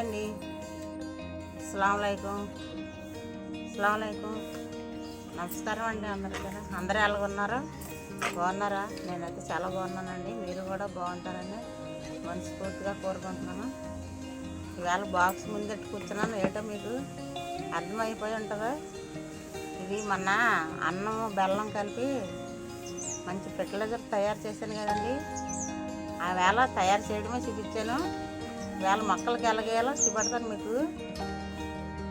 అండి. అస్సలామలైకుం. అస్సలామలైకుం. నమస్కారం అండి అందరికీ. అందరూ ఎలాగ ఉన్నారు? బాగున్నారా? నేనైతే చాలా బాగున్నానండి. మీరు కూడా బాగుంటారని మనస్ఫూర్తిగా కోరుకుంటున్నాను. ఈవేళ బాక్స్ ముందెట్టు కూర్చున్నాను. ఏటో మీకు అర్థమైపోయి ఉంటుందా. ఇది మొన్న అన్నం బెల్లం కలిపి మంచి ఫెర్టిలైజర్ తయారు చేశాను కదండి. ఆ వేళ తయారు చేయడమే చూపించాను. వేళ మొక్కలకి ఎలాగేయాలో చూపెడతాను మీకు.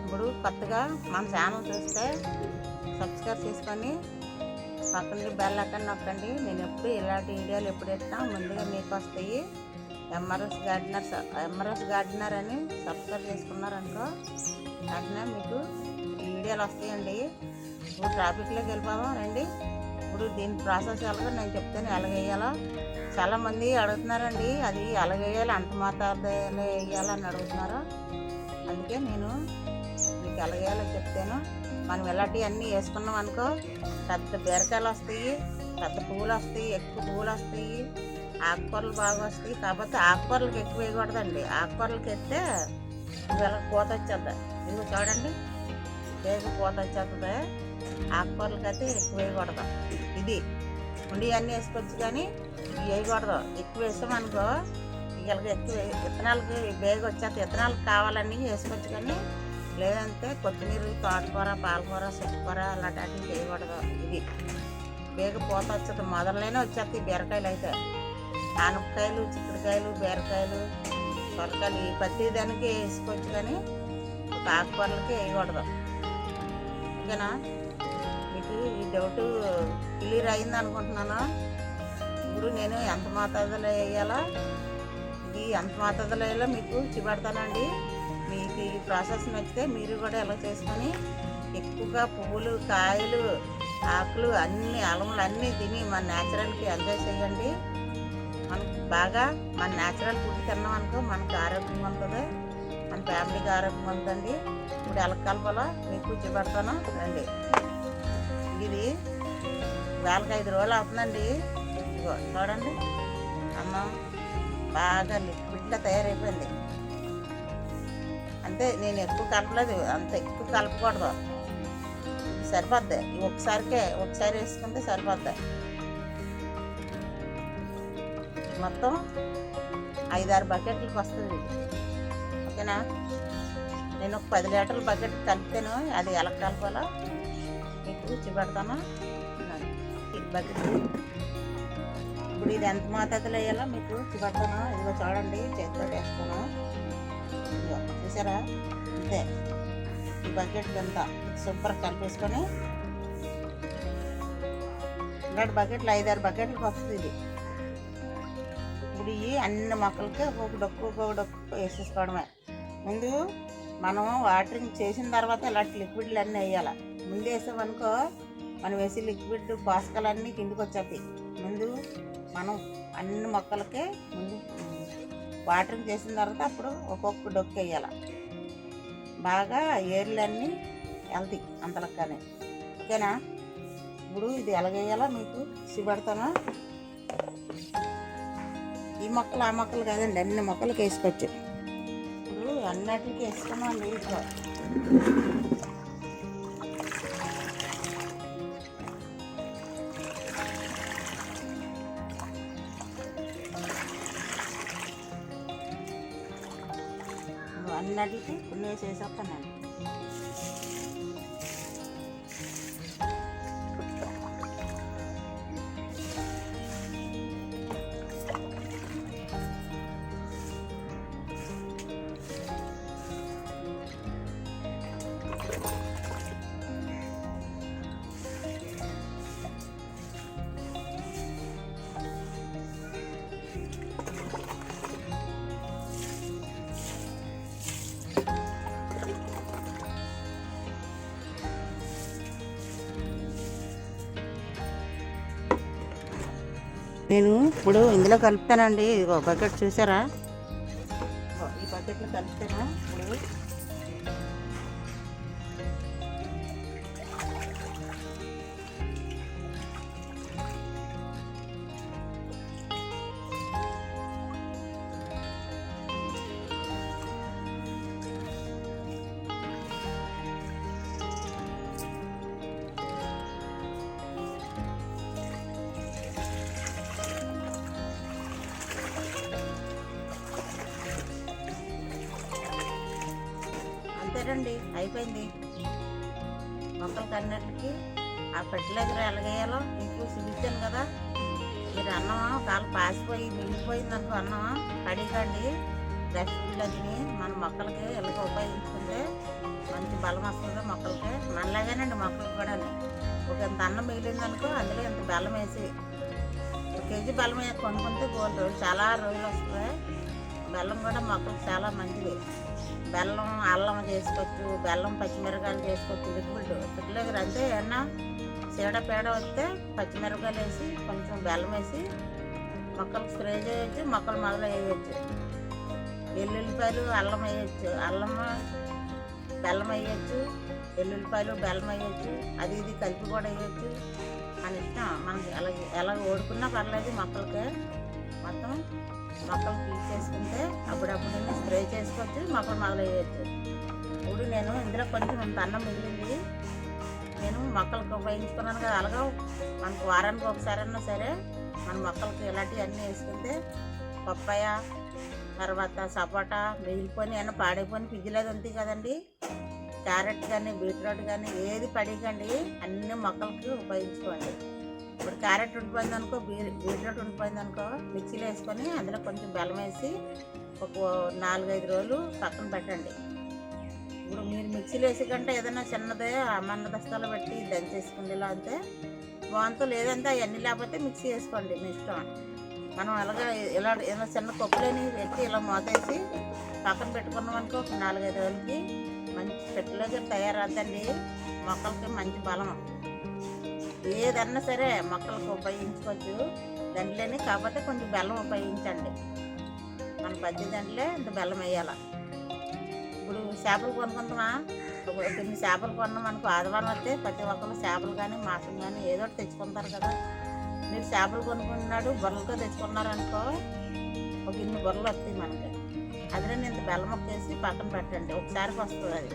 ఇప్పుడు కొత్తగా మన ఛానల్ చూస్తే సబ్స్క్రైబ్ చేసుకొని పక్కన బెల్ అక్కడ నొక్కండి. నేను ఎప్పుడు ఇలాంటి వీడియోలు ఎప్పుడు ఎత్తినా ముందుగా మీకు వస్తాయి. ఎంఆర్ఎస్ గార్డెనర్ ఎంఆర్ఎస్ గార్డెనర్ అని సబ్స్క్రైబ్ చేసుకున్నారనుకో అట్లా మీకు వీడియోలు వస్తాయండి. ఇప్పుడు ట్రాఫిక్లోకి వెళ్ళిపోమా రండి. ఇప్పుడు దీని ప్రాసెస్ ఎలాగో నేను చెప్తాను ఎలాగేయాలో చాలామంది అడుగుతున్నారండి అది ఎలాగేయాలి అంత మాత్రమే వేయాలని అడుగుతున్నారు. అందుకే నేను మీకు ఎలాగేయాలో చెప్తాను. మనం ఇలాంటివి అన్నీ వేసుకున్నాం అనుకో పెద్ద బీరకాయలు వస్తాయి పెద్ద పువ్వులు వస్తాయి ఎక్కువ పువ్వులు వస్తాయి ఆకుకూరలు బాగా వస్తాయి. కాకపోతే ఆకుకూరలకు ఎక్కువ వేయకూడదండి. ఆకుకూరలకి ఎత్తే ఇవాళ పూత వచ్చేద్దాం? ఎందుకు చూడండి. వేగ పూత వచ్చేస్తుంది. ఆకుకూరలకి అయితే ఎక్కువ వేయకూడదు. ఇది ఉండి అన్నీ వేసుకోవచ్చు కానీ వేయకూడదు ఎక్కువ వేసామనుకో ఇలాగ ఎక్కువ విత్తనాలకి బేగ వచ్చాక విత్తనాలకు కావాలని వేసుకోవచ్చు కానీ లేదంటే కొత్తిమీర తోటకూర పాలకూర సుక్కూర అలాంటి వాటిని చేయకూడదు ఇది బేగ పూత వచ్చేది మొదలనే వచ్చేస్తాయి బీరకాయలు అయితే. ఆనపకాయలు చిక్కుడుకాయలు బీరకాయలు సొరకాయలు ఈ ప్రతి దానికి వేసుకోవచ్చు కానీ ఆకుకూరలకి వేయకూడదు. ఓకేనా? మీకు ఈ డౌట్ క్లియర్ అయింది అనుకుంటున్నాను ఇప్పుడు నేను ఎంత మోతాదులో వేయాలా? ఇది ఎంత మోతాదులో వేయాలో మీకు చూపెడతానండి. మీకు ఈ ప్రాసెస్ నచ్చితే మీరు కూడా ఎలా చేసుకొని ఎక్కువగా పువ్వులు కాయలు ఆకులు అన్ని అలములు అన్నీ తిని మన న్యాచురల్కి ఎంజాయ్ చేయండి. మనకు బాగా మన న్యాచురల్ ఫుడ్ తిన్నాం అనుకో మనకు ఆరోగ్యం ఉంటుంది. మన ఫ్యామిలీకి ఆరోగ్యం ఉంటుందండి ఇప్పుడు ఎలా కలపాలో మీకు చూపెడతాను. రండి. ఇది వేలకు ఐదు రోజులు అవుతుందండి. ఇదిగో చూడండి. అమ్మ బాగా లిక్విడ్గా తయారైపోయింది. అంటే నేను ఎక్కువ కలపలేదు అంత ఎక్కువ కలపకూడదు. సరిపోద్ది. ఒకసారికే ఒకసారి వేసుకుంటే సరిపోద్ది. మొత్తం ఐదారు బకెట్లకు వస్తుంది. ఓకేనా? నేను ఒక పది లీటర్ల బకెట్ కలిపితేను అది ఎలా కలపాలో మీకు చూపెడతాను ఈ బకెట్ ఇప్పుడు ఇది ఎంత మోతాదులో వేయాలో మీకు చూపెడతాను. ఇదిగో చూడండి చేతితో వేస్తాను ఇదిగో చూసారా? అంతే. ఈ బకెట్ అంతా సూపర్ కలిపేసుకొని ఇలాంటి బకెట్లు ఐదారు బకెట్లకు వస్తుంది ఇది. ఇప్పుడు ఇవి అన్ని మొక్కలకి ఒక్కొక్క డొక్కు ఒక్కొక్క డొక్కు వేసేసుకోవడమే. ముందు మనం వాటరింగ్ చేసిన తర్వాత ఇలాంటి లిక్విడ్లు అన్నీ వేయాలి. ముందు వేసామనుకో మనం వేసే లిక్విడ్ పోషకాలన్నీ కిందికి వచ్చేస్తాయి. ముందు మనం అన్ని మొక్కలకి ముందు వాటరింగ్ చేసిన తర్వాత అప్పుడు ఒక్కొక్క డొక్కు వేయాలి. బాగా ఏర్లన్నీ వెళ్తాయి అంతలక్కనే. ఓకేనా? ఇప్పుడు ఇది ఎలాగేయాలో మీకు చూపెడతాను. ఈ మొక్కలు ఆ మొక్కలు కాదండి అన్ని మొక్కలకి వేసుకోవచ్చు ఇప్పుడు అన్నిటికి వేసుకున్నాం నీటిలో ఇప్పుడు అన్నిటికి కొన్ని వేసేసేస్తానండి నేను ఇప్పుడు ఇందులో కలుపుతానండి. ఇదిగో బకెట్ చూసారా? ఈ బకెట్లో కలుపుతానా? ఇప్పుడు పెట్టారండి అయిపోయింది. మొక్కలకి అన్నిటికి ఆ ఫెర్టిలైజర్ ఎలాగేయాలో మీకు చూపించాను కదా. మీరు అన్నం కాలు పాసిపోయి మిగిలిపోయింది అనుకో అన్నం కడిగండి డస్ట్బిన్లు మన మొక్కలకి ఎలాగ ఉపయోగించుకుంటే మంచి బలం వస్తుంది మొక్కలకి. మనలాగేనండి మొక్కలకి కూడా ఒక ఇంత అన్నం మిగిలింది అనుకో అందులో ఇంత బెల్లం వేసి ఒక కేజీ బెల్లం వేసి కొనుక్కుంటే గోల్డ్ చాలా రోజులు వస్తుంది. బెల్లం కూడా మొక్కలకు చాలా మంచిది. బెల్లం అల్లం చేసుకోవచ్చు బెల్లం పచ్చిమిరకాయలు చేసుకోవచ్చు లిక్విడ్ లిక్విడ్ అంతే ఏమన్నా చీడ పేడ వస్తే పచ్చిమిరపకాయలు వేసి కొంచెం బెల్లం వేసి మొక్కలు స్ప్రే చేయొచ్చు మొక్కలు మొదలు వేయచ్చు వెల్లుల్లిపాయలు అల్లం వేయచ్చు. అల్లం బెల్లం వేయచ్చు వెల్లుల్లిపాయలు బెల్లం వేయచ్చు అది ఇది కలిపి కూడా వేయచ్చు. మన ఇష్టం. మనకి ఎలా ఎలా ఓడుకున్నా పర్లేదు మొక్కలకి. మొత్తం మొక్కలు తీసేసుకుంటే అప్పుడప్పుడు స్ప్రే చేసుకోవచ్చు మొక్కలు మొదలు వేయచ్చు ఇప్పుడు నేను ఇందులో కొంచెం అన్నం మిగిలింది. నేను మొక్కలకు ఉపయోగించుకున్నాను కదా అలాగా మనకు వారానికి ఒకసారి అన్నా సరే మన మొక్కలకి ఇలాంటివి అన్నీ వేసుకుంటే పప్పాయ తర్వాత సపోటా మిగిలిపోయి అన్న పాడైపోయిన పిజ్జిలేదు ఉంది కదండి. క్యారెట్ కానీ బీట్రూట్ కానీ ఏది పడేయకండి అన్ని మొక్కలకి ఉపయోగించుకోండి. ఇప్పుడు క్యారెట్ ఉండిపోయింది అనుకో బీట్రూట్ ఉండిపోయింది అనుకో మిక్సీలో వేసుకొని అందులో కొంచెం బెల్లం వేసి ఒక నాలుగైదు రోజులు పక్కన పెట్టండి. ఇప్పుడు మీరు మిక్సీలో వేసి కంటే ఏదైనా చిన్నదే అమ్మన్న దస్తాలు పెట్టి దంచేసుకునేలా ఇలా అంతే. బాగుంతో లేదంటే అవన్నీ లేకపోతే మిక్సీ వేసుకోండి మీ ఇష్టం. మనం అలాగా ఇలా ఏదైనా చిన్న కప్పులని పెట్టి ఇలా మోతేసి పక్కన పెట్టుకున్నాం అనుకో ఒక నాలుగైదు రోజులకి మంచి ఫెర్టిలైజర్ తయారవుతుందండి మొక్కలకి మంచి బలం. ఏదన్నా సరే మొక్కలకు ఉపయోగించుకోవచ్చు. దాంట్లోనే కాకపోతే కొంచెం బెల్లం ఉపయోగించండి. మన పచ్చి దండలే ఇంత బెల్లం వేయాలి. ఇప్పుడు చేపలు కొనుక్కుందామా కొన్ని చేపలు కొన్నాం మనకు ఆదివారం వస్తే ప్రతి ఒక్కరు చేపలు కానీ మాసం కానీ ఏదో ఒకటి తెచ్చుకుంటారు కదా. మీరు చేపలు కొనుక్కున్నాడు బొర్రలతో తెచ్చుకున్నారు అనుకో ఒక ఇన్ని బొర్రలు వస్తాయి మనకి. అదే ఇంత బెల్లం మొక్కేసి పక్కన పెట్టండి. ఒకసారికి వస్తుంది అది.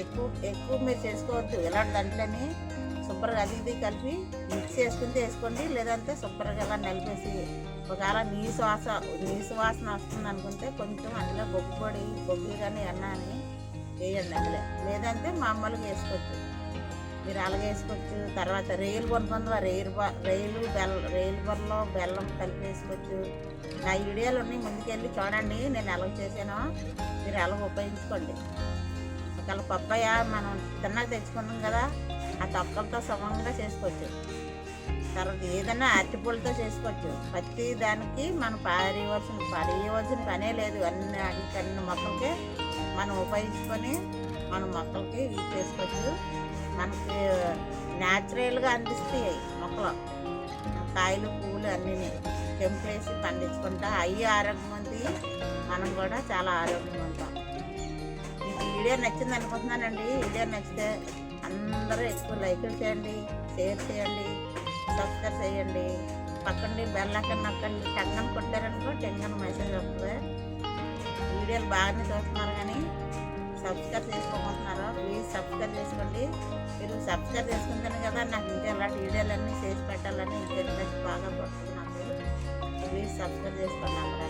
ఎక్కువ ఎక్కువ మీరు చేసుకోవద్దు. ఇలాంటి దాంట్లోని శుభ్రంగా అది కలిపి మిక్స్ చేసుకుంటే వేసుకోండి. లేదంటే శుభ్రంగా ఇలా నలిపేసి ఒకవేళ నీసు వాస నీ సువాసన వస్తుంది అనుకుంటే కొంచెం అందులో బొగ్గు పొడి బొగ్గులు కానీ ఎన్న అని వేయండి అందులో. లేదంటే మామూలుగా వేసుకోవచ్చు. మీరు అలాగే వేసుకోవచ్చు. తర్వాత రేలు కొనుక్కుందా రేలు బ- రేలు బెల్లం రేలు బొర్రలో బెల్లం కలిపి వేసుకోవచ్చు. నా వీడియోలు ఉన్నాయి ముందుకెళ్ళి చూడండి. నేను ఎలా చేశానో మీరు ఎలా ఉపయోగించుకోండి. ఒకవేళ పప్పాయ మనం తిన్నాక తెచ్చుకున్నాం కదా ఆ తొక్కలతో సమంగా చేసుకోవచ్చు. తర్వాత ఏదైనా అరటిపూలతో చేసుకోవచ్చు. ప్రతి దానికి మనం పారేయవలసిన పారేయవలసిన పనే లేదు. అన్ని అన్ని అన్ని మొక్కలకి మనం ఉపయోగించుకొని మన మొక్కలకి యూజ్ చేసుకోవచ్చు. మనకి న్యాచురల్గా అందిస్తాయి మొక్కలు. కాయలు పువ్వులు అన్నీ కెంపులు వేసి పండించుకుంటా అవి ఆరోగ్యం ఉంది మనం కూడా చాలా ఆరోగ్యంగా ఉంటాం. మీకు ఈ వీడియో నచ్చింది అనుకుంటున్నానండి. వీడియో నచ్చితే అందరూ ఎక్కువ లైకులు చేయండి షేర్ చేయండి సబ్స్క్రైబ్ చేయండి. పక్కండి బెల్ అక్కడ నొక్కండి. టెంగన్ కొట్టారనుకో టెంగన్ మెసేజ్ వస్తుంది. వీడియోలు బాగానే చూస్తున్నారు కానీ సబ్స్క్రైబ్ చేసుకోమంటున్నారు? ప్లీజ్ సబ్స్క్రైబ్ చేసుకోండి. మీరు సబ్స్క్రైబ్ చేసుకుంటాను కదా నాకు ఇంకా ఇలాంటి వీడియోలన్నీ చేసి పెట్టాలని ఇంకా ఇంట్రెస్ట్ బాగా పడుతుంది నాకు ప్లీజ్ సబ్స్క్రైబ్ చేసుకోండి అందరూ.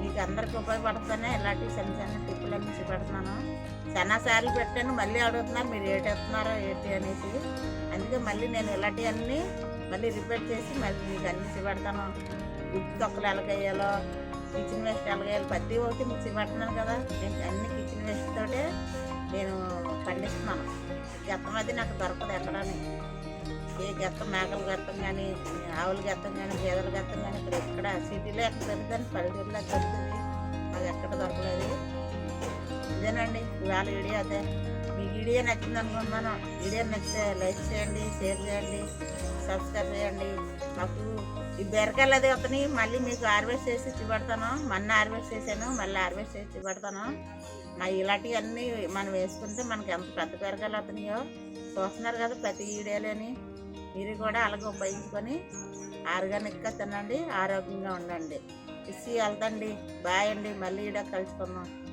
మీకు అందరికి ఉపయోగపడుతున్నాయి. ఇలాంటి చిన్న చిన్న టిప్పులన్నీ చూపెడుతున్నాను. చాలా సార్లు పెట్టాను మళ్ళీ అడుగుతున్నారు మీరు ఏటి ఎత్తున్నారో ఏంటి అనేసి. అందుకే మళ్ళీ నేను ఇలాంటివన్నీ మళ్ళీ రిపీట్ చేసి మళ్ళీ మీకు అన్ని చూపెడతాను. గుడ్డు తొక్కలు ఎలాగేయాలో కిచెన్ వేస్ట్ ఎలాగేయాలి ప్రతి ఒక్కటి మీకు చూపెడుతున్నాను కదా. నేను అన్ని కిచెన్ వేస్ట్ తోటే నేను పండిస్తున్నాను. గెత్తం అది నాకు దొరకదు ఎక్కడానికి ఏ గెత్తం మేకల గెత్తం కానీ ఆవుల గెత్తం కానీ గేదెల గెత్తం కానీ ఇక్కడ ఎక్కడ సిటీలో ఎక్కడ దొరుకుతుంది పల్లెటూరులో దొరుకుతుంది అది ఎక్కడ దొరకలేదు. ఇదేనండి. ఇవాళ వీడియో అదే మీకు వీడియో నచ్చింది అనుకుంటున్నాను. వీడియో నచ్చితే లైక్ చేయండి షేర్ చేయండి సబ్స్క్రైబ్ చేయండి. మాకు ఈ బీరకాయలు అది అతని మళ్ళీ మీకు హార్వెస్ట్ చేసి ఇచ్చిపెడతాను. మొన్న హార్వెస్ట్ చేశాను. మళ్ళీ హార్వెస్ట్ చేసి ఇచ్చిపెడతాను. మా ఇలాంటివన్నీ మనం వేసుకుంటే మనకి ఎంత పెద్ద బీరకాయలు అవుతున్నాయో చూస్తున్నారు కదా ప్రతి వీడియోలోని. మీరు కూడా అలాగే ఉపయోగించుకొని ఆర్గానిక్గా తినండి ఆరోగ్యంగా ఉండండి. ఇసి వెళ్తండి. బాయ్ అండి. మళ్ళీ ఈడ కలుసుకుందాం.